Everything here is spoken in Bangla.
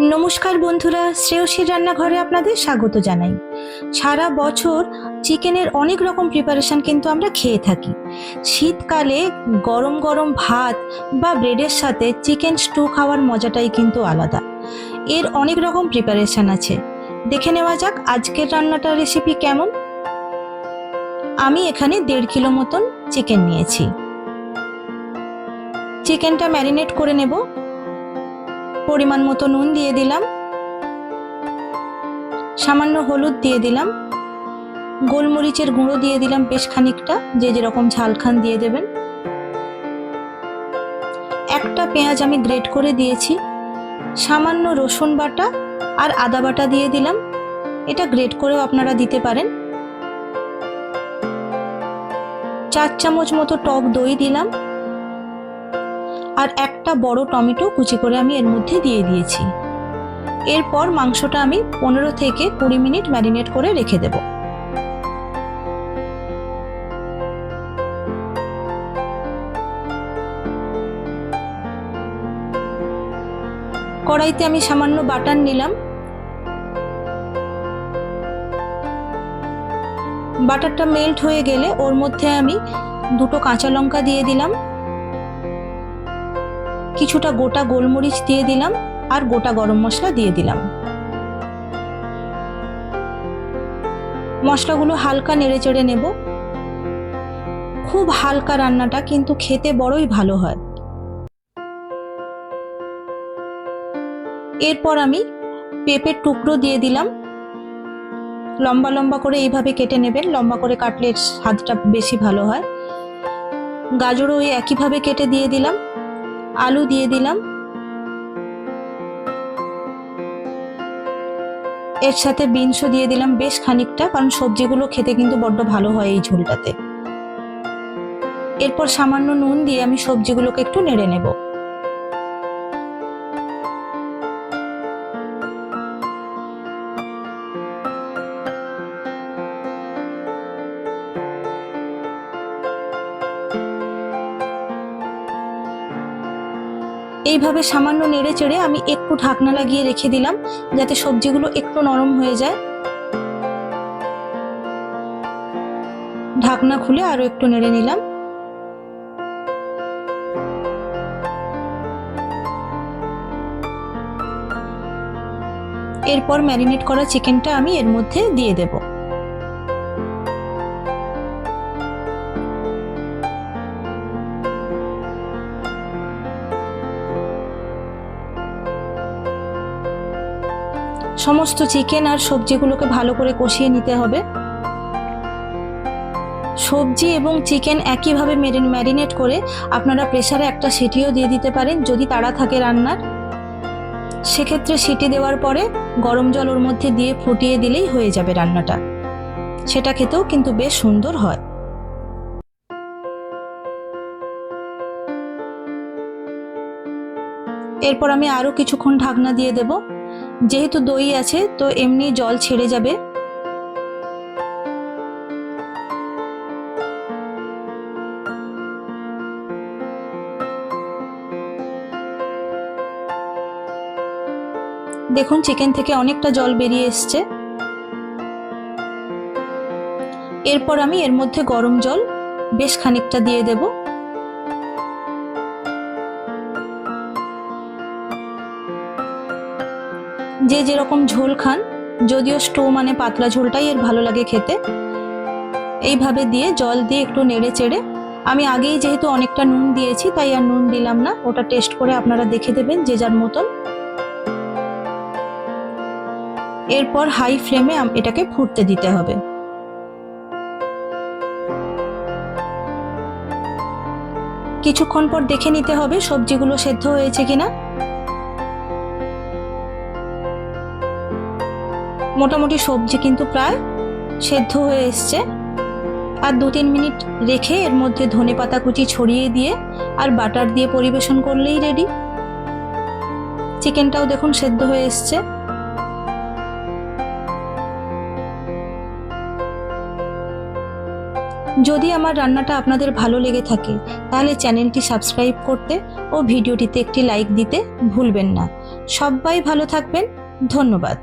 নমস্কার বন্ধুরা, শ্রেয়সীর রান্নাঘরে আপনাদের স্বাগত জানাই। সারা বছর চিকেনের অনেক রকম প্রিপারেশন কিন্তু আমরা খেয়ে থাকি। শীতকালে গরম গরম ভাত বা ব্রেডের সাথে চিকেন স্টু খাওয়ার মজাটাই কিন্তু আলাদা। এর অনেক রকম প্রিপারেশন আছে। দেখে নেওয়া যাক আজকের রান্নাটার রেসিপি কেমন। আমি এখানে দেড় কিলো মতন চিকেন নিয়েছি। চিকেনটা ম্যারিনেট করে নেব। পরিমাণ মতো নুন দিয়ে দিলাম। সামান্য হলুদ দিয়ে দিলাম। গোলমরিচের গুঁড়ো দিয়ে দিলাম বেশ খানিকটা, যে যেরকম ঝাল খান দিয়ে দেবেন। একটা পেঁয়াজ আমি গ্রেট করে দিয়েছি। সামান্য রসুন বাটা আর আদা বাটা দিয়ে দিলাম। এটা গ্রেট করেও আপনারা দিতে পারেন। চার চামচ মতো টক দই দিলাম। আর একটা বড় টমেটো কুচি করে আমি এর মধ্যে দিয়ে দিয়েছি। এরপর মাংসটা আমি পনেরো থেকে কুড়ি মিনিট ম্যারিনেট করে রেখে দেব। কড়াইতে আমি সামান্য বাটার নিলাম। বাটারটা মেল্ট হয়ে গেলে ওর মধ্যে আমি দুটো কাঁচা লঙ্কা দিয়ে দিলাম। কিছুটা গোটা গোলমরিচ দিয়ে দিলাম আর গোটা গরম মশলা দিয়ে দিলাম। মশলাগুলো হালকা নেড়ে চেড়ে নেব। খুব হালকা রান্নাটা কিন্তু খেতে বড়ই ভালো হয়। এরপর আমি পেঁপের টুকরো দিয়ে দিলাম। লম্বা লম্বা করে এইভাবে কেটে নেবেন, লম্বা করে কাটলে স্বাদটা বেশি ভালো হয়। গাজরও ওই একইভাবে কেটে দিয়ে দিলাম। আলু দিয়ে দিলাম। এর সাথে বিনসও দিয়ে দিলাম বেশ খানিকটা, কারণ সবজিগুলো খেতে কিন্তু বড্ড ভালো হয় এই ঝোলটাতে। এরপর সামান্য নুন দিয়ে আমি সবজিগুলোকে একটু নেড়ে নেব। এইভাবে সামান্য নেড়ে চেড়ে আমি একটু ঢাকনা লাগিয়ে রেখে দিলাম, যাতে সবজিগুলো একটু নরম হয়ে যায়। ঢাকনা খুলে আরও একটু নেড়ে নিলাম। এরপর ম্যারিনেট করা চিকেনটা আমি এর মধ্যে দিয়ে দেব। সমস্ত চিকেন আর সবজিগুলোকে ভালো করে কষিয়ে নিতে হবে। সবজি এবং চিকেন একইভাবে ম্যারিনেট করে আপনারা প্রেসারে একটা সিটিও দিয়ে দিতে পারেন যদি তাড়া থাকে রান্নার। সেক্ষেত্রে সিটি দেওয়ার পরে গরম জল ওর মধ্যে দিয়ে ফুটিয়ে দিলেই হয়ে যাবে রান্নাটা। সেটা খেতেও কিন্তু বেশ সুন্দর হয়। এরপর আমি আরও কিছুক্ষণ ঢাকনা দিয়ে দেব। যেহেতু দই আছে, তো এমনি জল ছেড়ে যাবে। দেখুন চিকেন থেকে অনেকটা জল বেরিয়ে এসছে। এরপর আমি এর মধ্যে গরম জল বেশ খানিকটা দিয়ে দেব। যে যেরকম ঝোল খান, যদিও স্টো মানে পাতলা ঝোলটাই এর ভালো লাগে খেতে। এইভাবে দিয়ে জল দিয়ে একটু নেড়ে চেড়ে, আমি আগেই যেহেতু অনেকটা নুন দিয়েছি, তাই আর নুন দিলাম না। ওটা টেস্ট করে আপনারা দেখে দেবেন যে যার মতন। এরপর হাই ফ্লেমে এটাকে ফুটতে দিতে হবে। কিছুক্ষণ পর দেখে নিতে হবে সবজিগুলো সেদ্ধ হয়েছে কিনা। মোটামুটি সবজি কিন্তু প্রায় সেদ্ধ হয়ে এসছে। আর দু তিন মিনিট রেখে এর মধ্যে ধনে পাতা কুচি ছড়িয়ে দিয়ে আর বাটার দিয়ে পরিবেশন করলেই রেডি চিকেনটাও দেখুন সেদ্ধ হয়ে এসছে। যদি আমার রান্নাটা আপনাদের ভালো লেগে থাকে, তাহলে চ্যানেলটি সাবস্ক্রাইব করতে ও ভিডিওটিতে একটি লাইক দিতে ভুলবেন না। সবাই ভালো থাকবেন। ধন্যবাদ।